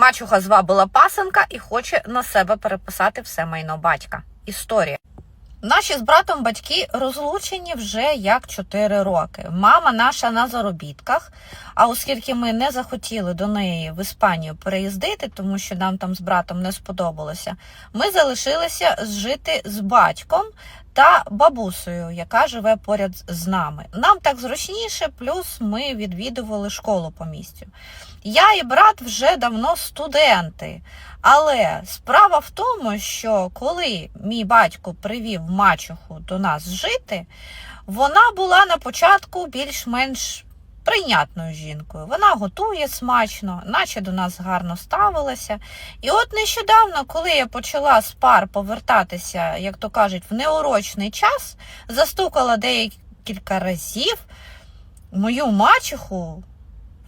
Мачуха звабила пасенка і хоче на себе переписати все майно батька. Історія. Наші з братом батьки розлучені вже як 4 роки. Мама наша на заробітках. А оскільки ми не захотіли до неї в Іспанію переїздити, тому що нам там з братом не сподобалося, ми залишилися жити з батьком та бабусею, яка живе поряд з нами. Нам так зручніше, плюс ми відвідували школу по місцю. Я і брат вже давно студенти. Але справа в тому, що коли мій батько привів мачуху до нас жити, вона була на початку більш-менш прийнятною жінкою. Вона готує смачно, наче до нас гарно ставилася. І от нещодавно, коли я почала з пар повертатися, як то кажуть, в неурочний час, застукала декілька разів мою мачуху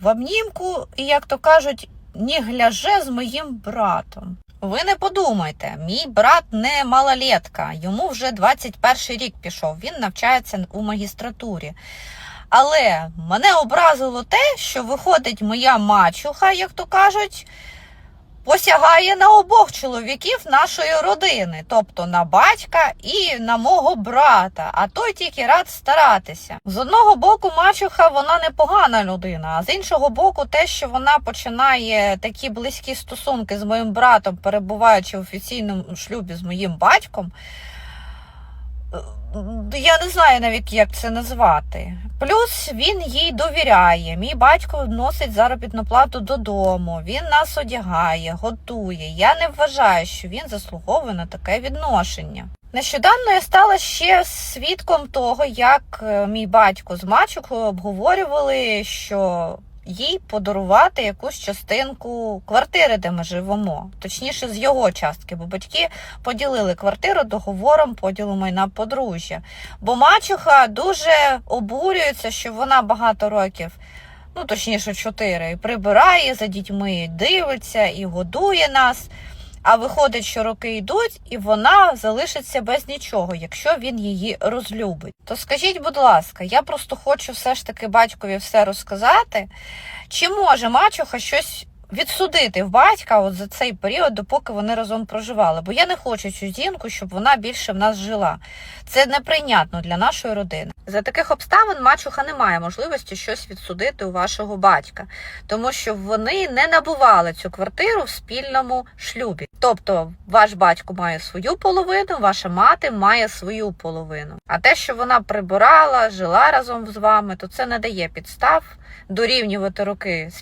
в обнімку, і, як то кажуть, не гляже з моїм братом. Ви не подумайте, мій брат не малолетка, йому вже 21 рік пішов, він навчається у магістратурі. Але мене образило те, що виходить моя мачуха, як то кажуть, посягає на обох чоловіків нашої родини, тобто на батька і на мого брата, а той тільки рад старатися. З одного боку, мачуха вона непогана людина, а з іншого боку, те, що вона починає такі близькі стосунки з моїм братом, перебуваючи в офіційному шлюбі з моїм батьком. Е, Я не знаю навіть, як це назвати. Плюс він їй довіряє. Мій батько носить заробітну плату додому, він нас одягає, готує. Я не вважаю, що він заслуговує на таке відношення. Нещодавно я стала ще свідком того, як е, мій батько з мачукою обговорювали, що їй подарувати якусь частинку квартири, де ми живемо, точніше з його частки, бо батьки поділили квартиру договором поділу майна подружжя. Бо мачуха дуже обурюється, що вона багато років, ну точніше, чотири, прибирає за дітьми, дивиться і годує нас. А виходить, що роки йдуть, і вона залишиться без нічого, якщо він її розлюбить. То скажіть, будь ласка, я просто хочу все ж таки батькові все розказати. Чи може мачуха щось відсудити в батька от за цей період, допоки вони разом проживали? Бо я не хочу цю жінку, щоб вона більше в нас жила. Це неприйнятно для нашої родини. За таких обставин мачуха не має можливості щось відсудити у вашого батька, тому що вони не набували цю квартиру в спільному шлюбі. Тобто, ваш батько має свою половину, ваша мати має свою половину. А те, що вона прибирала, жила разом з вами, то це не дає підстав дорівнювати роки